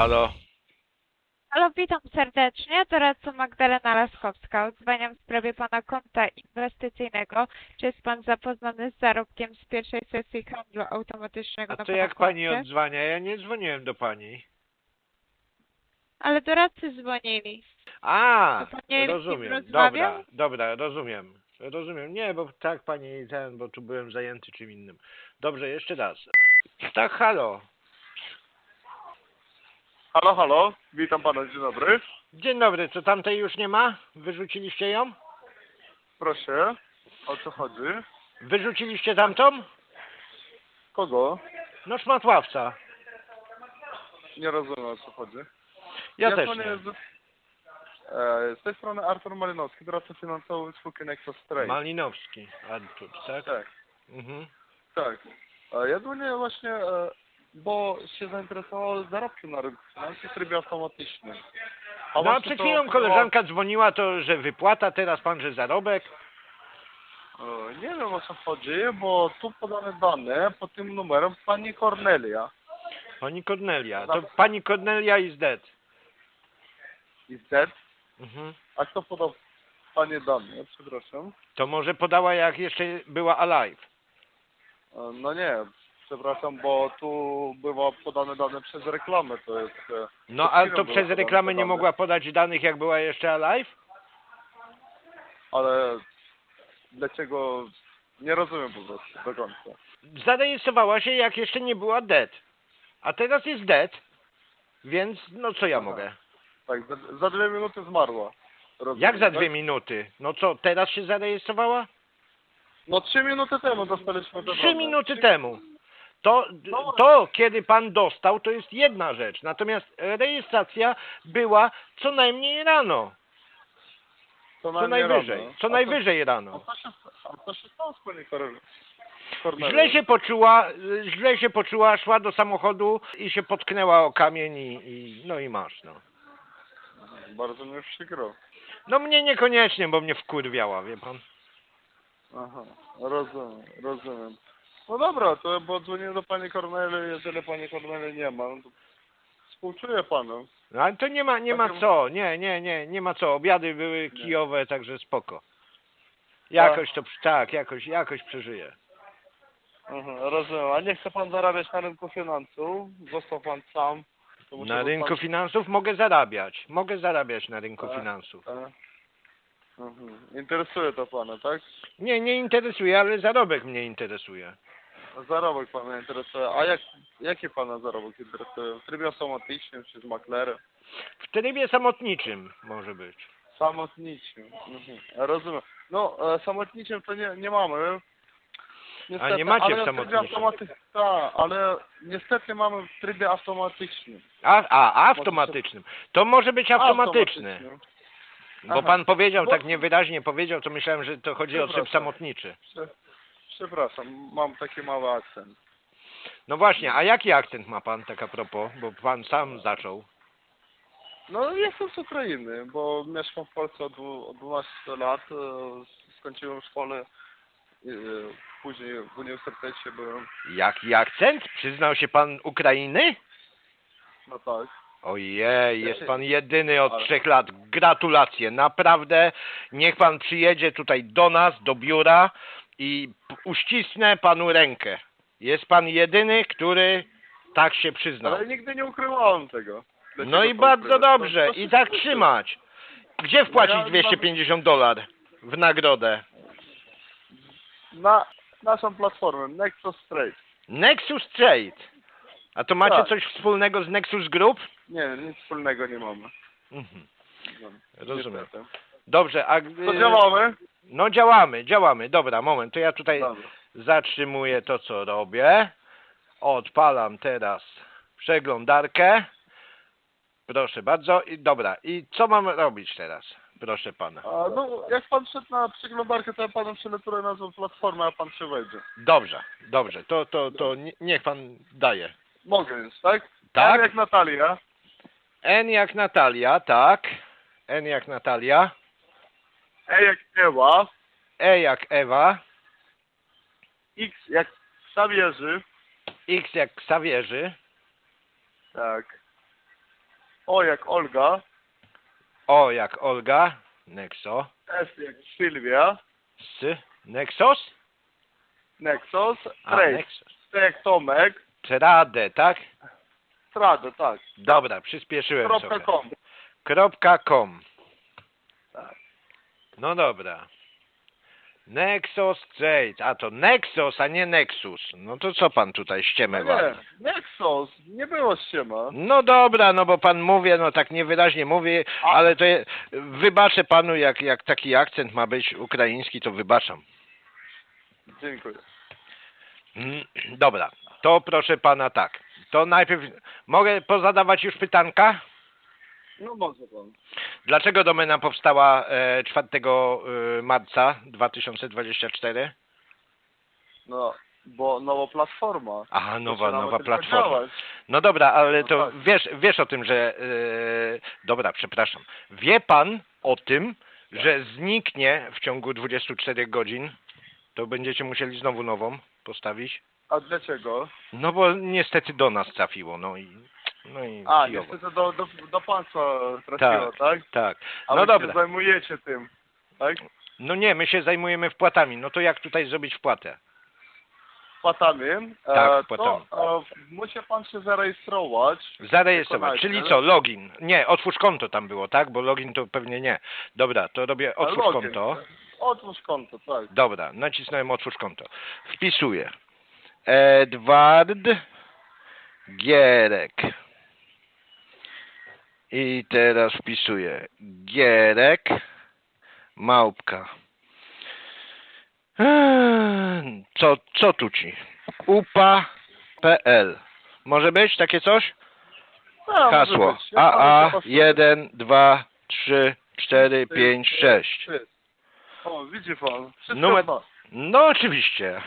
Halo? Halo, witam serdecznie. Doradca Magdalena Laskowska. Odzwaniam w sprawie pana konta inwestycyjnego. Czy jest pan zapoznany z zarobkiem z pierwszej sesji handlu automatycznego A na to pana jak pani koncie? odzwania? Ja nie dzwoniłem do pani. Ale doradcy dzwonili. A, To pan nie rozumiem. rozmawiał? Dobra, dobra, rozumiem. Rozumiem. Nie, bo tak pani ten, bo tu byłem zajęty czym innym. Dobrze, jeszcze raz. Tak, halo. Halo, halo, witam pana, dzień dobry. Dzień dobry, co tamtej już nie ma? Wyrzuciliście ją? Proszę, o co chodzi? Wyrzuciliście tamtą? Kogo? No szmatławca. Nie rozumiem o co chodzi. Ja, też nie. Z, e, z tej strony Artur Malinowski, doradca finansowy spółki Nexus Trade. Malinowski. Artur, tak? Tak, Mhm. tak. E, ja dzwonię właśnie, e, bo się zainteresował zarobkiem na rynku finansów w trybie automatycznym. A No a przed to chwilą było- koleżanka dzwoniła, to że wypłata, teraz pan, że zarobek. E, nie wiem o co chodzi, bo tu podane dane pod tym numerem pani Cornelia. Pani Kornelia. To pani Kornelia is dead. Is that? Mhm. A kto podał panie dane? Przepraszam. To może podała jak jeszcze była alive. E, No nie, przepraszam, bo tu była podane dane przez reklamę, to jest... e, No chwilą to przez reklamę nie mogła podać danych jak była jeszcze alive? Ale dlaczego... Nie rozumiem po prostu do końca. Zarejestrowała się jak jeszcze nie była dead. A teraz jest dead. Więc no co ja Aha. mogę? Tak, za, za dwie minuty zmarła. Rozumiem, Jak za dwie tak? minuty? No co, teraz się zarejestrowała? No trzy minuty temu dostaliśmy Trzy minuty temu. To, No. to, kiedy pan dostał, to jest jedna rzecz. Natomiast rejestracja była co najmniej rano. Co, najmniej najwyżej. rano. Co A najwyżej A rano. co się, a co się stało z pani? Źle się poczuła, źle się poczuła, szła do samochodu i się potknęła o kamień i, i no i masz, no. Bardzo mnie przykro. No mnie niekoniecznie, bo mnie wkurwiała, wie pan. Aha, rozumiem, rozumiem. No dobra, to bo dzwonię do pani Korneli, jeżeli pani Korneli nie ma, no to współczuję panu. No ale to nie ma, nie ma Takie- co, nie, nie, nie, nie ma co. Obiady były kijowe, także spoko. Jakoś to, tak, jakoś, jakoś przeżyję. Aha, rozumiem. A nie chce pan zarabiać na rynku finansów? Został pan sam? To Na być rynku pan... finansów mogę zarabiać. Mogę zarabiać na rynku Tak. finansów. E, mhm. Interesuje to pana, tak? Nie, nie interesuje, ale zarobek mnie interesuje. Zarobek pana interesuje. A jak, jaki pana zarobek interesuje? W trybie automatycznym czy z maklerem? W trybie samotniczym może być. Samotniczym. Mhm. Rozumiem. No, e, samotniczym to nie, nie mamy. Niestety, nie macie ale w trybie samotniczym? automaty- Tak, ale niestety mamy w trybie automatycznym. A, a automatycznym. To może być automatyczny. Automatycznym. Bo Aha. pan powiedział, tak niewyraźnie powiedział, to myślałem, że to chodzi o tryb Przepraszam. samotniczy. Prze- Przepraszam, mam taki mały akcent. No właśnie, a jaki akcent ma pan tak a propos? Bo pan sam zaczął. No, jestem z Ukrainy, bo mieszkam w Polsce od, dwu- od 12 lat. e, Skończyłem szkołę, e, później w uniwersytecie byłem. Jaki akcent? Przyznał się pan Ukrainy? No tak. Ojej, jest pan jedyny od ale- trzech lat. Gratulacje, naprawdę. Niech pan przyjedzie tutaj do nas, do biura i uścisnę panu rękę. Jest pan jedyny, który tak się przyznał. Ale nigdy nie ukrywałem tego. Dlaczego No i bardzo dobrze, To- to i tak trzymać. Gdzie wpłacić ja mam- 250 dolar w nagrodę? Na naszą platformę, Nexus Trade. Nexus Trade. A to macie Tak. coś wspólnego z Nexus Group? Nie, nic wspólnego nie mamy. Mhm. No, Rozumiem. niestety. Dobrze, a... To działamy? No działamy, działamy. Dobra, moment, to ja tutaj Dobra. zatrzymuję to, co robię. Odpalam teraz przeglądarkę. Proszę bardzo. I dobra, i co mam robić teraz? Proszę pana. A, no, jak pan wszedł na przeglądarkę, to ja panu przelecę nazwę platformy, a pan się wejdzie. Dobrze, dobrze, to, to, to nie- niech pan daje. Mogę już, tak? Tak. M jak Natalia, N jak Natalia, tak. N jak Natalia. E jak Ewa, E jak Ewa. X jak Ksawierzy, X jak Ksawierzy. tak. O jak Olga, O jak Olga, Nexo, S jak Sylwia, S, Nexos? Nexus, A, Trace, Nexos. T jak Tomek, Trade, tak? Trade, tak, Dobra, przyspieszyłem kropka sobie. com. Kropka com. No dobra. Nexus Trade. A to Nexus, a nie Nexus. No to co pan tutaj ściemę nie, wali? Nexus, nie było ściema. No dobra, no bo pan mówi, no tak niewyraźnie mówi, A- ale to je, wybaczę panu, jak, jak taki akcent ma być ukraiński, to wybaczam. Dziękuję. Mm, Dobra, to proszę pana tak. To najpierw mogę pozadawać już pytanka? No może pan. Dlaczego domena powstała e, 4 e, marca 2024? No, bo nowa platforma. Aha, nowa, Zaczynamy nowa platforma. działać. No dobra, ale No to tak. wiesz, wiesz o tym, że... e, dobra, przepraszam. Wie pan o tym, że zniknie w ciągu 24 godzin? To będziecie musieli znowu nową postawić? A dlaczego? No bo niestety do nas trafiło, no i... No i A, kijowo. niestety do, do, do państwa trafiło, tak? Tak. A No wy dobra. się zajmujecie tym, tak? No nie, my się zajmujemy wpłatami. No to jak tutaj zrobić wpłatę? Płatami. Tak, e, wpłatami. To e, musi pan się zarejestrować. Zarejestrować, czyli co, login. Nie, otwórz konto tam było, tak? Bo login to pewnie nie. Dobra, to robię A, otwórz login. konto. Otwórz konto, tak. Dobra, nacisnąłem otwórz konto. Wpisuję. Edward Gierek. I teraz wpisuję Gierek Małpka. Eee, Co, co tu ci? upa.pl Może być takie coś? A, może Hasło. być. Ja panu AA zapasuję. 1, 2, 3, 4, 5, 6. Trzy. O, widzi pan. Wszystko Numer-. No oczywiście.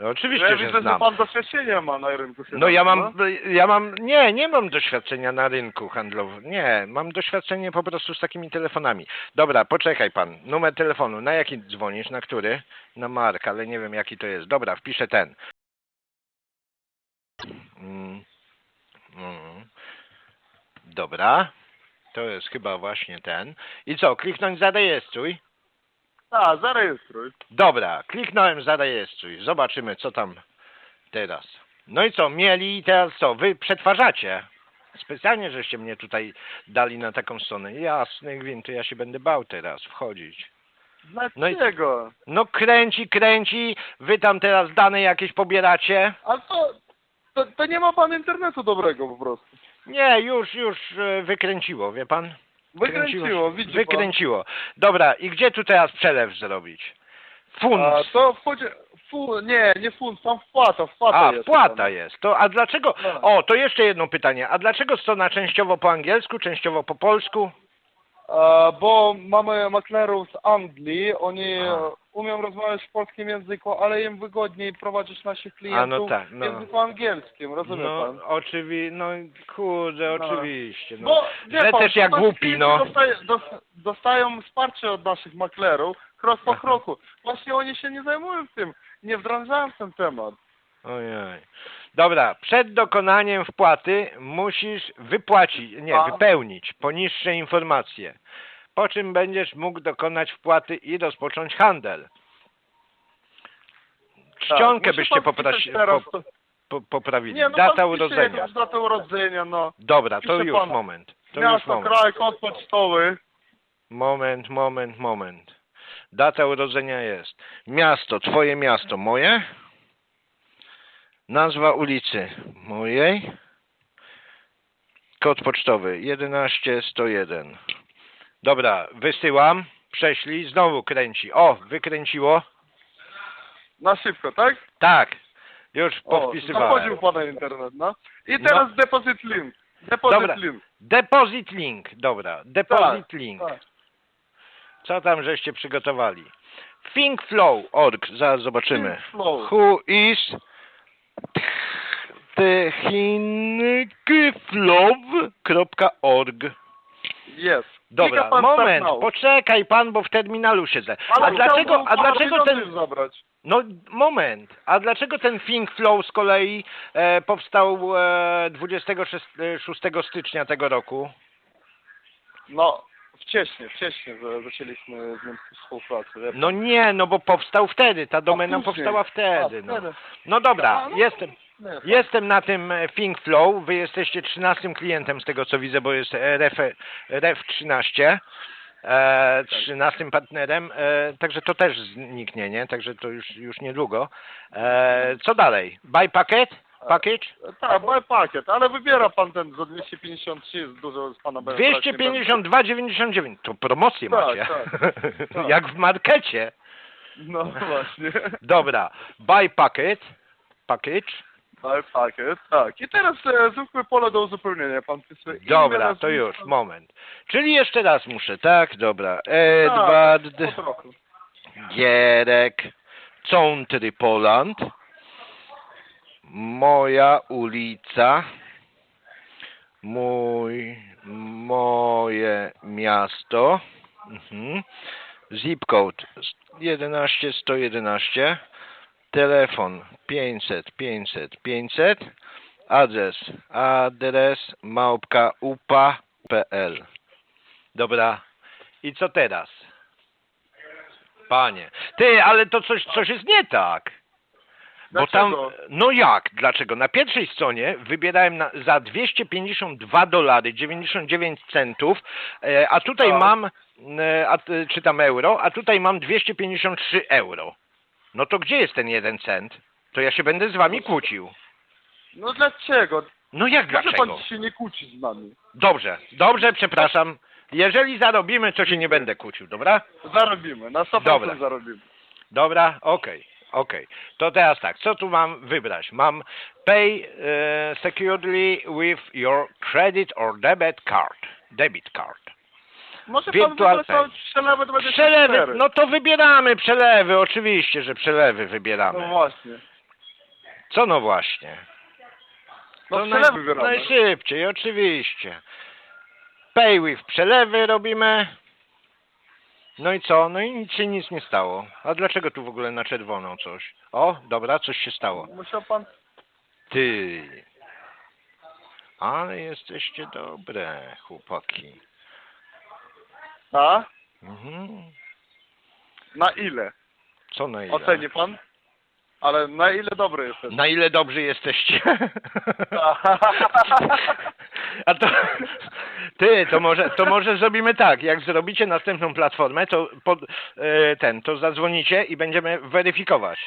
No, oczywiście, Ja że widzę, że znam. pan doświadczenia ma na rynku No ja mam, finansowym, ja mam, nie, nie mam doświadczenia na rynku handlowym. Nie, mam doświadczenie po prostu z takimi telefonami. Dobra, poczekaj pan. Numer telefonu. Na jaki dzwonisz? Na który? Na Mark, ale nie wiem jaki to jest. Dobra, wpiszę ten. Mm. Mm. Dobra. To jest chyba właśnie ten. I co, kliknąć zarejestruj? Tak, zarejestruj. Dobra, kliknąłem zarejestruj. Zobaczymy, co tam teraz. No i co, mieli i teraz co? Wy przetwarzacie. Specjalnie, żeście mnie tutaj dali na taką stronę. Jasny gwint, to ja się będę bał teraz wchodzić. No i- Dlaczego? No kręci, kręci, wy tam teraz dane jakieś pobieracie. A to, to, to nie ma pan internetu dobrego po prostu. Nie, już, już e, wykręciło, wie pan? Wykręciło, widzi Wykręciło. Dobra, i gdzie tu teraz przelew zrobić? Funt. A, to wchodzi... Fu, nie, nie funt, tam wpłata, wpłata A, jest. wpłata pan. jest. To, a dlaczego? No. O, to jeszcze jedno pytanie. A dlaczego strona częściowo po angielsku, częściowo po polsku? E, bo mamy maklerów z Anglii, oni A. umieją rozmawiać w polskim języku, ale im wygodniej prowadzić naszych klientów tak, w no. języku angielskim, rozumie No, pan? oczywiście, no kurde, No. oczywiście. No. Bo, Że pan, też jak głupi, no. Dostaje, dos, dostają wsparcie od naszych maklerów, krok po Aha. kroku. Właśnie oni się nie zajmują tym, nie wdrażają w ten temat. Ojej. Dobra, przed dokonaniem wpłaty musisz wypłacić, nie, A. wypełnić poniższe informacje. Po czym będziesz mógł dokonać wpłaty i rozpocząć handel. Czcionkę Tak, musi byście pan poprasi, wpisać teraz po, po, poprawili. Nie, no Data pan wpisze urodzenia. jakąś datę urodzenia, no. Dobra, to Pisze już pan. moment. To już Miasto, moment. kraj, kod pocztowy. Moment, moment, moment. Data urodzenia jest. Miasto, twoje miasto, moje? Nazwa ulicy mojej. Kod pocztowy 11101. Dobra, wysyłam. Prześlij, znowu kręci. O, wykręciło. Na szybko, tak? Tak. Już O, powpisywałem. zachodził pan na internet, no. I teraz deposit link. Deposit Dobra. link. Deposit link. Dobra, deposit Tak, link. Tak. Co tam żeście przygotowali? Thinkflow.org. Zaraz zobaczymy. Who is technikflow.org Jest. Dobra, pan moment, poczekaj pan, bo w terminalu siedzę. Ale A dlaczego, a dlaczego pieniądze ten, zabrać? no moment, a dlaczego ten ThinkFlow z kolei e, powstał e, 26 stycznia tego roku? No, wcześniej, wcześniej za- zaczęliśmy z nim współpracę. pan. No nie, no bo powstał wtedy, ta domena później. powstała wtedy, no. wtedy. No dobra, A, no. jestem, Nie, pan- jestem na tym e, ThinkFlow, wy jesteście 13 klientem z tego co widzę, bo jest e, Ref, Ref 13, e, 13 partnerem, e, także to też zniknie, nie? Także to już, już niedługo. E, co dalej? Buy packet? Package? Tak, buy pakiet, ale wybiera pan ten za 253, jest dużo z pana będzie brać, nie będę. 252,99. To promocję Tak, macie. tak, tak. Jak w markecie. No właśnie. Dobra, buy packet, package. Buy pakiet, tak. I teraz e, zróbmy pole do uzupełnienia. Pan wpisuje imię, Dobra, to już, moment. Czyli jeszcze raz muszę, tak? Dobra. Edward Tak, po trochu. Gierek, Country Poland. Moja ulica. Mój, moje miasto. Mhm. Zip code 11 111. Telefon 500 500 500. Adres, adres małpka upa.pl. Dobra. I co teraz? Panie. Ty, ale to coś, coś jest nie tak. Bo tam, no jak, dlaczego? Na pierwszej stronie wybierałem na, za 252 dolary 99 centów, e, a tutaj Tak. mam, e, a, t- czy tam euro, a tutaj mam 253 euro. No to gdzie jest ten jeden cent? To ja się będę z wami kłócił. No dlaczego? No jak Może dlaczego? pan się nie kłócić z nami. Dobrze, dobrze, przepraszam. Jeżeli zarobimy, to się nie będę kłócił, dobra? Zarobimy, na 100% Dobra. zarobimy. Dobra, okej, okej. To teraz tak, co tu mam wybrać? Mam pay e, securely with your credit or debit card. Debit card. Może Virtual pan wybrać pay. to przelewy 24. Przelewy, no to wybieramy przelewy, oczywiście, że przelewy No wybieramy. właśnie. Co no właśnie? No To przelewy wybieramy. najszybciej, oczywiście. Pay with przelewy robimy. No i co? No i nic się nic nie stało. A dlaczego tu w ogóle na czerwono coś? O, dobra, coś się stało. Musiał pan... Ty. Ale jesteście dobre, chłopaki. A? Mhm. Na ile? Co na ile? Oceni pan? Ale na ile dobry jesteś? Na ile dobrzy jesteście? A to, ty, to może, to może zrobimy tak, jak zrobicie następną platformę, to pod, e, ten, to zadzwonicie i będziemy weryfikować.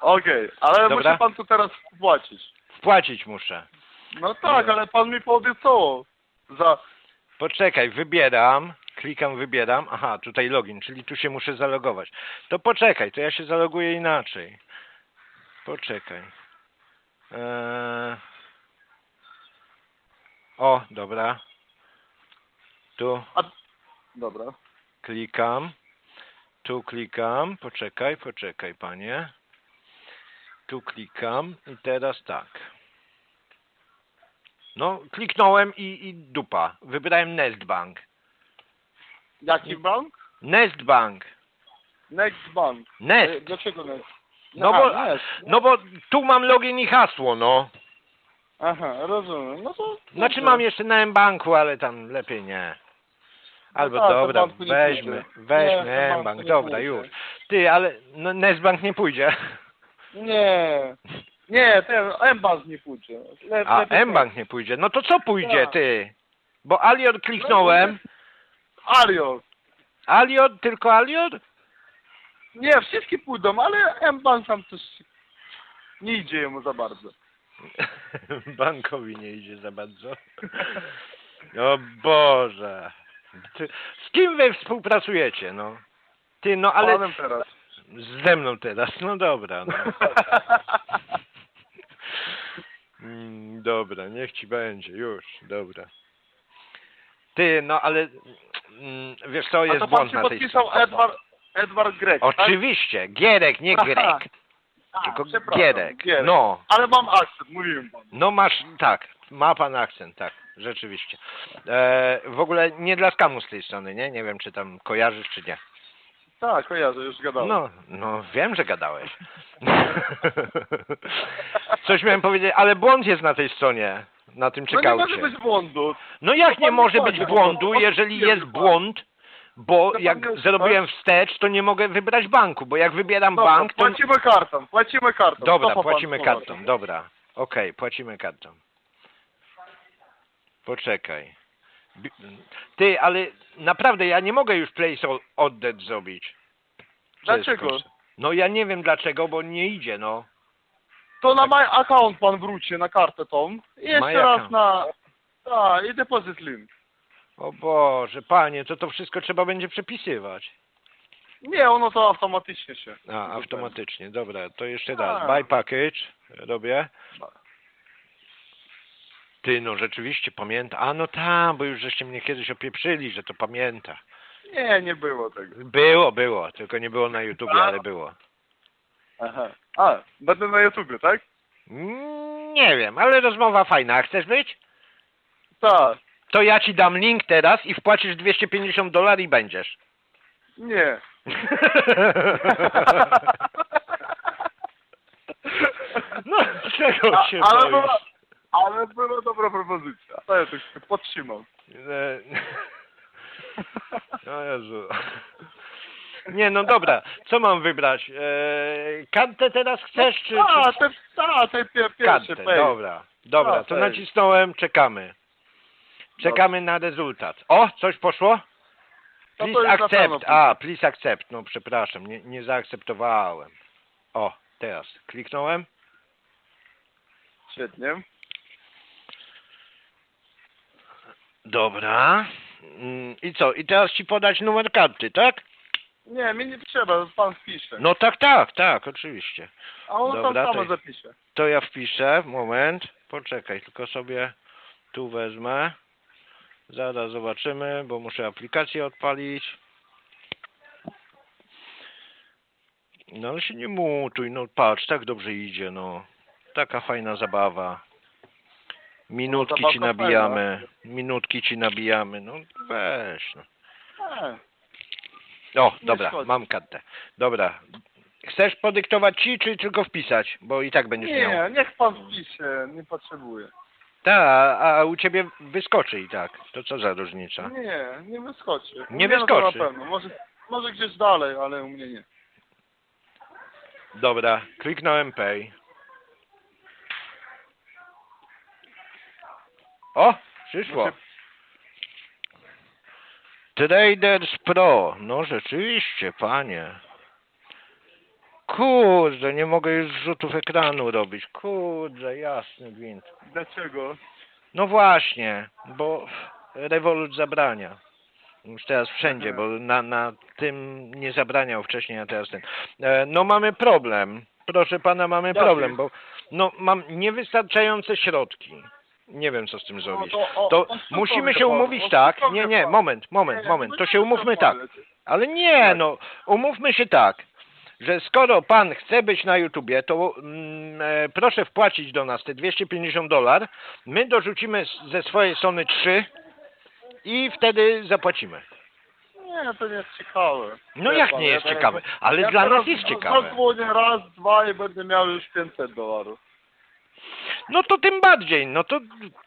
Okej, ale Dobra. musi pan tu teraz płacić. Wpłacić muszę. No tak, ale pan mi poobiecało. Za... Poczekaj, wybieram, klikam wybieram, aha, tutaj login, czyli tu się muszę zalogować. To poczekaj, to ja się zaloguję inaczej. Poczekaj. Eee... O, dobra. Tu Dobra. klikam. Tu klikam. Poczekaj, poczekaj, panie. Tu klikam i teraz tak. No, kliknąłem i, i dupa. Wybrałem Nestbank. Jaki bank? Nestbank. Next Bank. E, Nest. Dlaczego Next? No Aha, bo, Nest. no bo tu mam login i hasło, no. Aha, rozumiem. No to... Znaczy mam jeszcze na M-Banku, ale tam lepiej nie. Albo No tak, to dobra, banku nie weźmy, weźmy Nie, to banku M-Bank, nie dobra, pójdzie. już. Ty, ale no, Nestbank nie pójdzie. Nie. Nie, ten M-Bank nie pójdzie. Le, A lepiej M-Bank nie pójdzie. No to co pójdzie, Tak. ty? Bo Alior kliknąłem. ten. Alior. Alior, tylko Alior? Nie, wszystkie pójdą, ale M-Bank tam coś nie idzie jemu za bardzo. Bankowi nie idzie za bardzo. O Boże. Ty, z kim wy współpracujecie, no? Ty, no ale Panem teraz. ze mną teraz, no dobra, no. Mm, dobra, niech ci będzie, już, dobra. Ty, no ale mm, wiesz co, A jest to pan błąd się na tej podpisał. Edward, Edward Grek, tak? Oczywiście, Gierek, nie. Grek, A, tylko przepraszam, Gierek. Gierek. No, Ale mam akcent, mówiłem panu. no masz, tak, ma pan akcent, tak, rzeczywiście. E, w ogóle nie dla skamu z tej strony, nie? Nie wiem, czy tam kojarzysz, czy nie. Tak, kojarzę, już gadałem. No, no wiem, że gadałeś. Coś miałem powiedzieć, ale błąd jest na tej stronie. na tym No nie może być błądu. No jak nie pan może nie być błądu, bo- jeżeli jest błąd, bo jak nie- zrobiłem wstecz, to nie mogę wybrać banku, bo jak wybieram Dobra, bank, to... płacimy kartą, płacimy kartą. Dobra, pan płacimy kartą, dobra. Okej, płacimy kartą. Poczekaj. Ty, ale naprawdę ja nie mogę już place o- oddać zrobić. Jest Dlaczego? No ja nie wiem dlaczego, bo nie idzie, no. To na my account pan wróci, na kartę tą. I jeszcze My raz account. na... Tak, i deposit link. O Boże, panie, to to wszystko trzeba będzie przepisywać. Nie, ono to automatycznie się. A, automatycznie, dobra, to jeszcze raz. Buy package, robię. Ty, no rzeczywiście pamięta. A no tam, bo już żeście mnie kiedyś opieprzyli, że to pamięta. Nie, nie było tego. Było, było, tylko nie było na YouTubie, A. ale było. Aha. A, będę na YouTubie, tak? Mm, Nie wiem, ale rozmowa fajna. A chcesz być? Tak. To ja ci dam link teraz i wpłacisz 250 dolarów i będziesz. Nie. No, czego A, się ale, boisz? była, ale była dobra propozycja. To ja to się podtrzymam. E, O Jezu. Nie, no dobra, co mam wybrać? E, kantę teraz chcesz, czy... A, czy... te, ta, te pie, pierwsze Kantę, dobra, dobra, A, to nacisnąłem, czekamy. Czekamy na rezultat. O, coś poszło? No to Please już na pewno accept. A, please accept. No przepraszam, nie, nie zaakceptowałem. O, teraz kliknąłem. Świetnie. Dobra. Mm, I co? I teraz ci podać numer karty, tak? Nie, mi nie trzeba, pan wpisze. No tak, tak, tak, oczywiście. A on dobra, tam to- samo zapisze. To ja wpiszę, moment. Poczekaj, tylko sobie tu wezmę. Zaraz zobaczymy, bo muszę aplikację odpalić. No ale się nie mutuj, no patrz, tak dobrze idzie, no. Taka fajna zabawa. Minutki ci nabijamy, minutki ci nabijamy, no weź no. O, dobra, mam kartę. Dobra. Chcesz podyktować ci, czy tylko wpisać? Bo i tak będziesz miał. nie, niech pan wpisze, nie potrzebuje. Tak, a u ciebie wyskoczy i tak. To co za różnica? Nie, nie wyskoczy. U Nie mnie no to wyskoczy. Na pewno. Może, może gdzieś dalej, ale u mnie nie. Dobra, kliknąłem pay. O, przyszło. Muszę- Traders Pro. No rzeczywiście, panie. Kurde, nie mogę już rzutów ekranu robić. Kurde, jasny gwint. Dlaczego? No właśnie, bo Revolut zabrania. Już teraz wszędzie, bo na, na tym nie zabraniał wcześniej, a teraz ten. E, no mamy problem. Proszę pana, mamy Jaki? problem, bo no mam niewystarczające środki. Nie wiem co z tym zrobić. No to, o, To musimy się umówić on tak. Nie, nie, moment, moment, moment. no To nie się umówmy tak. Ale nie, no, umówmy się tak, że skoro pan chce być na YouTubie, to mm, e, proszę wpłacić do nas te 250 dolar, my dorzucimy ze swojej strony 3 i wtedy zapłacimy. Nie, to nie jest ciekawe. No Wie jak pan, nie ja jest teraz- ciekawe, ale ja dla teraz nas jest ciekawe. Zadzwonię raz, dwa i będę miał już 500 dolarów. No to tym bardziej, no to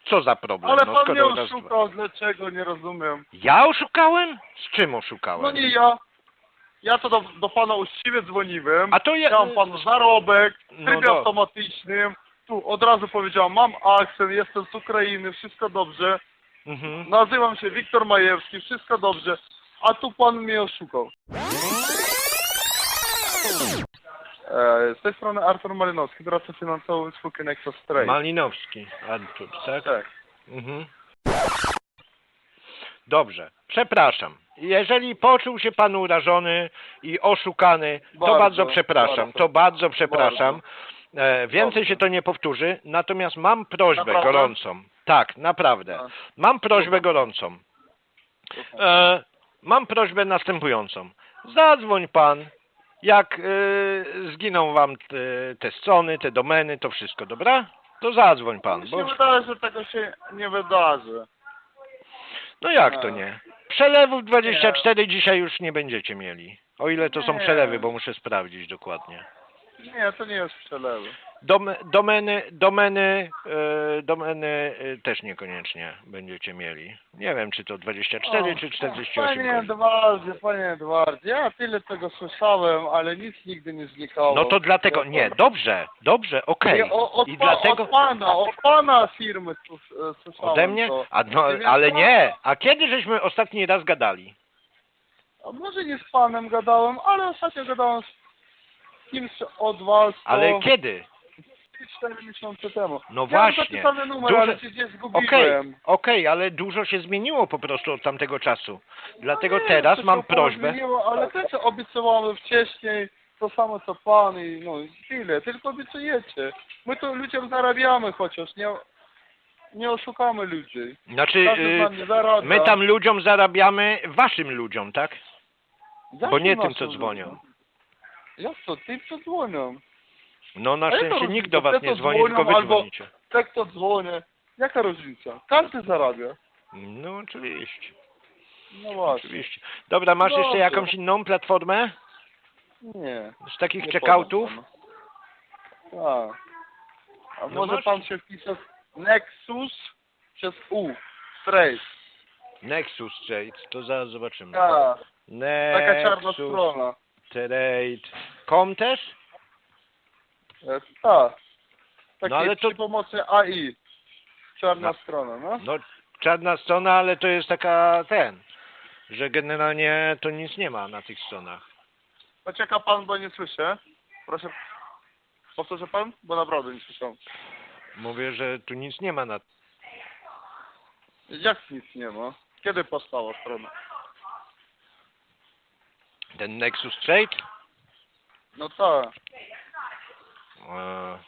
co za problem, Ale no pan mnie skoro raz, dwa. oszukał, dlaczego, nie rozumiem. Ja oszukałem? Z czym oszukałem? No nie ja. Ja to do, do pana uczciwie dzwoniłem. A to ja... Dałem panu zarobek w No trybie do- automatycznym. Tu od razu powiedziałem, mam akcent, jestem z Ukrainy, wszystko dobrze. Mhm. Nazywam się Wiktor Majewski, wszystko dobrze. A tu pan mnie oszukał. E, z tej strony Artur Malinowski, doradca finansowy spółki Nexus Trade. Malinowski, Artur, tak? tak. Mhm. Dobrze, przepraszam. Jeżeli poczuł się pan urażony i oszukany, to bardzo, przepraszam, bardzo. to bardzo przepraszam. E, więcej się to nie powtórzy, natomiast mam prośbę Naprawdę? gorącą. Tak, naprawdę. A. Mam prośbę gorącą. E, mam prośbę następującą. Zadzwoń pan, jak e, zginą wam te, te strony, te domeny, to wszystko, dobra? To zadzwoń pan. Mi Bo... się wydaje, że tego się nie wydarzy. No jak to A. nie? Przelewów 24 dzisiaj już nie będziecie mieli. O ile to są Nie. przelewy, bo muszę sprawdzić dokładnie. Nie, to nie jest przelewy. Dom, domeny, domeny, e, domeny e, też niekoniecznie będziecie mieli. Nie wiem, czy to 24 O, czy 48 Panie godzin. Edwardzie, panie Edwardzie, ja tyle tego słyszałem, ale nic nigdy nie znikało. No to dlatego, nie, dobrze, dobrze, okej. Nie, o- od, I pa- dlatego od pana, od pana firmy słys- e, słyszałem ode mnie? to. A, no, ale nie, a kiedy żeśmy ostatni raz gadali? A może nie z panem gadałem, ale ostatnio gadałem z od was to Ale kiedy? 4 miesiące temu. No ja mam właśnie. zapisany numer, Duże- ale się gdzieś Okej, zgubiłem. okej, ale dużo się zmieniło po prostu od tamtego czasu. Dlatego No nie, teraz to mam prośbę. Zmieniło, ale też obiecywamy wcześniej to samo co pan i no tyle, tylko obiecujecie. My tu ludziom zarabiamy chociaż, nie, nie oszukamy ludzi. Znaczy, Każdy y, zarabia. my tam ludziom zarabiamy, waszym ludziom, tak? Jakim bo nie tym, co dzwonią. Tym, co dzwonią. No na Ale to szczęście nikt do was te, nie dzwoni, dzwonią, tylko wy albo- dzwonicie. Tak to dzwonię. Jaka różnica? Każdy zarabia. No oczywiście, No właśnie. oczywiście. Dobra, masz jeszcze Dobrze. jakąś inną platformę? Nie. Z takich nie checkoutów? podam panu. Tak. A No może masz- pan się wpisać Nexus przez U. Straight. Nexus Trade, to zaraz zobaczymy. Tak. Taka czarna Nexus strona. Trade. Com też? E, Tak. Takie No ale to- przy pomocy AI. Czarna No. strona, no. No czarna strona, ale to jest taka ten, że generalnie to nic nie ma na tych stronach. Poczeka pan, bo nie słyszę. Proszę. Powtórzę pan? Bo naprawdę nie słyszę. Mówię, że tu nic nie ma na... Jak nic nie ma? Kiedy powstała strona? Ten Nexus Trade? No tak. E...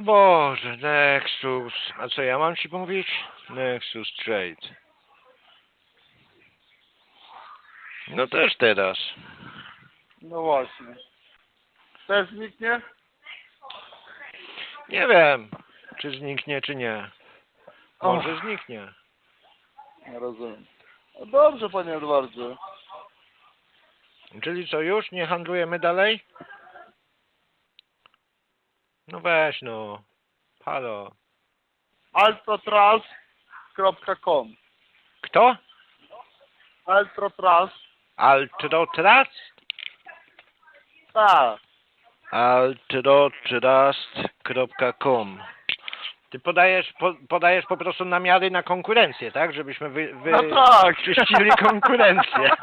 Boże, Nexus. A co ja mam ci mówić? Nexus Trade. No też teraz. No właśnie. Też zniknie? Nie wiem, czy zniknie, czy nie. Może Och. zniknie. Nie rozumiem. No dobrze, panie Edwardzie. Czyli co, już nie handlujemy dalej? No weź no. Halo. altotrans.com Kto? Altotrans. Altrotrust? Tak. altrotrust.com Ty podajesz, po, podajesz po prostu namiary na konkurencję, tak? Żebyśmy wy, wy No tak. czyścili konkurencję.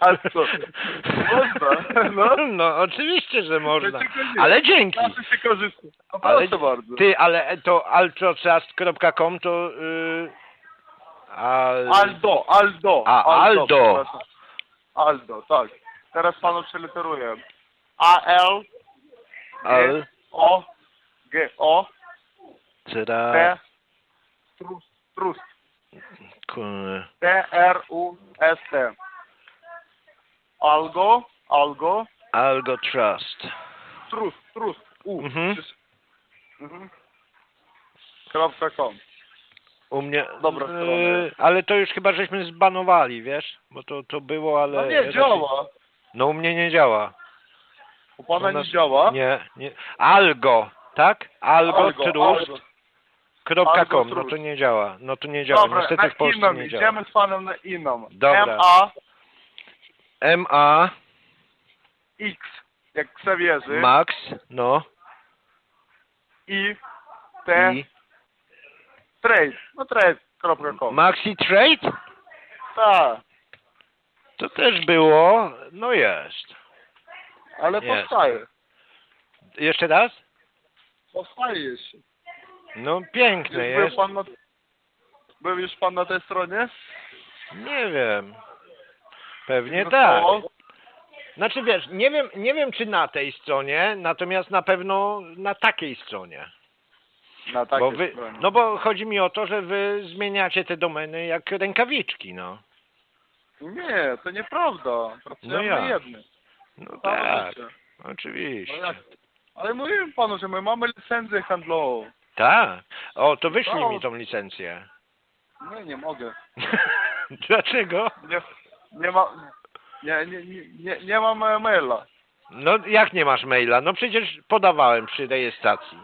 Ale co? Można, no. No oczywiście, że można. Ale dzięki. Zawsze się korzysta. No Ale ty, ale to altrotrust.com to yy, al... Aldo, Aldo. A, Aldo. przepraszam. Aldo, tak. Teraz panu przeliteruję. A, L, al O, G, O, tra, T, Trust, Trust. T, R, U, S, T. Algo, Algo, Algo Trust. Trust, Trust, U. Mhm. Mhm. Kropka com. U mnie. Dobra yy, ale to już chyba żeśmy zbanowali, wiesz? Bo to, to było, ale. No nie, raczej- działa. No u mnie nie działa. U pana U nas- nie działa? Nie, nie. Algo, tak? Algo, Algo, Trust. Algo. Kropka Algo com. No to nie działa. No to nie działa. Dobra, Niestety w Polsce inną, nie działa. idziemy z panem na inną. Dobra. M, A, M A X, jak Ksawierzy. Max, no. I, T, I trade. No trade.com. Maxi Trade? Tak, To też było. No jest. ale Jest. powstaje. Jeszcze raz? Powstaje jeszcze. No Już piękne był jest. pan na... Był już pan na tej stronie? Nie wiem. Pewnie No tak. to- Znaczy wiesz, nie wiem, nie wiem czy na tej stronie, natomiast na pewno na takiej stronie. Na takiej Bo wy, stronie. no bo chodzi mi o to, że wy zmieniacie te domeny jak rękawiczki, no. Nie, to nieprawda. Pracujemy No ja. na jednym. No Całe tak, życie. No oczywiście. jak? Ale mówiłem panu, że my mamy licencję handlową. Tak. O, to wyślij No. mi tą licencję. Nie, nie mogę. Dlaczego? Nie, nie ma... Nie, nie, nie, nie, nie mam e, maila. No jak nie masz maila? No przecież podawałem przy rejestracji.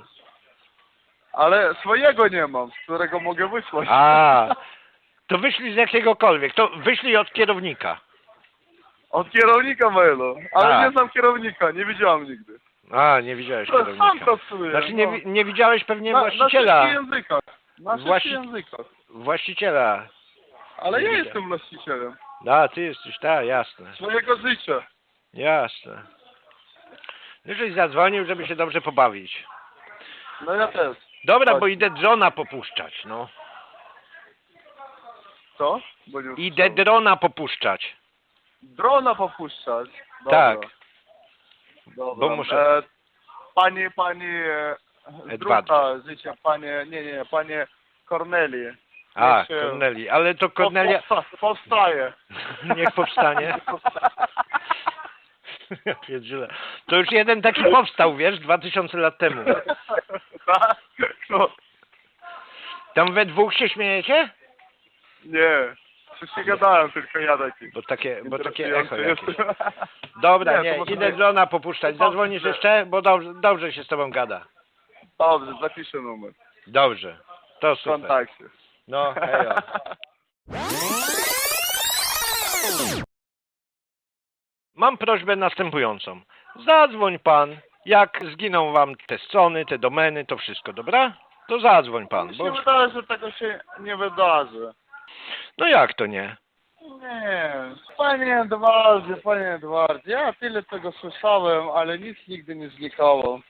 Ale swojego nie mam, z którego mogę wysłać. A, to wyślij z jakiegokolwiek. To wyślij od kierownika. Od kierownika mailu. Ale Tak. nie znam kierownika, nie widziałem nigdy. A, nie widziałeś To sam kierownika. pracuję. Znaczy nie, no. wi- nie widziałeś pewnie na, właściciela. Na wszystkich językach. Na wszystkich Właści- językach. Właściciela. Ale Nie ja jestem właścicielem. A, ty jesteś, tak, jasne. Swojego życia. Jasne. Żeś zadzwonił, żeby się dobrze pobawić. No ja też. Dobra, Tak. bo idę drona popuszczać, no. Co? Bo nie Idę usłyszałem. drona popuszczać. Drona popuszczać. Dobra. Tak. Dobra. Bo muszę- E, pani, pani e, druga życia, panie, nie, nie, panie Korneli. A, Niech. Ale to Kornelia... Powsta- Powstaje. Niech powstanie. Ja pierdzielę. To już jeden taki powstał, wiesz, 2000 lat temu. Tak? No, Tam we dwóch się śmiejecie? nie. Coś się gadałem, tylko ja taki. Bo takie, bo takie echo jakieś. Dobra, Nie, nie, może idę nie. drona popuszczać. Zadzwonisz jeszcze? Bo dobrze, dobrze się z tobą gada. Dobrze, zapiszę numer. Dobrze. To W super. kontakcie. No, hejo. Mam prośbę następującą. Zadzwoń pan, jak zginą wam te strony, te domeny, to wszystko, dobra? To zadzwoń pan, Mi bo... się wydaje, że tego się nie wydarzy. No jak to nie? Nie, panie Edwardzie, panie Edwardzie, ja tyle tego słyszałem, ale nic nigdy nie znikało.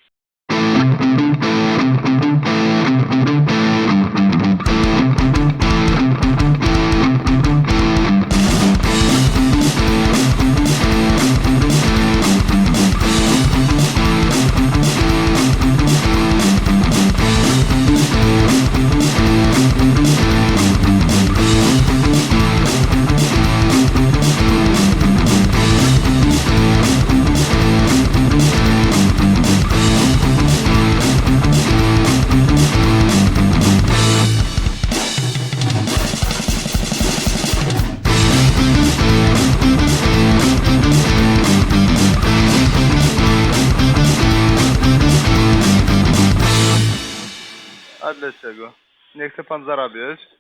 Pan zarabiać?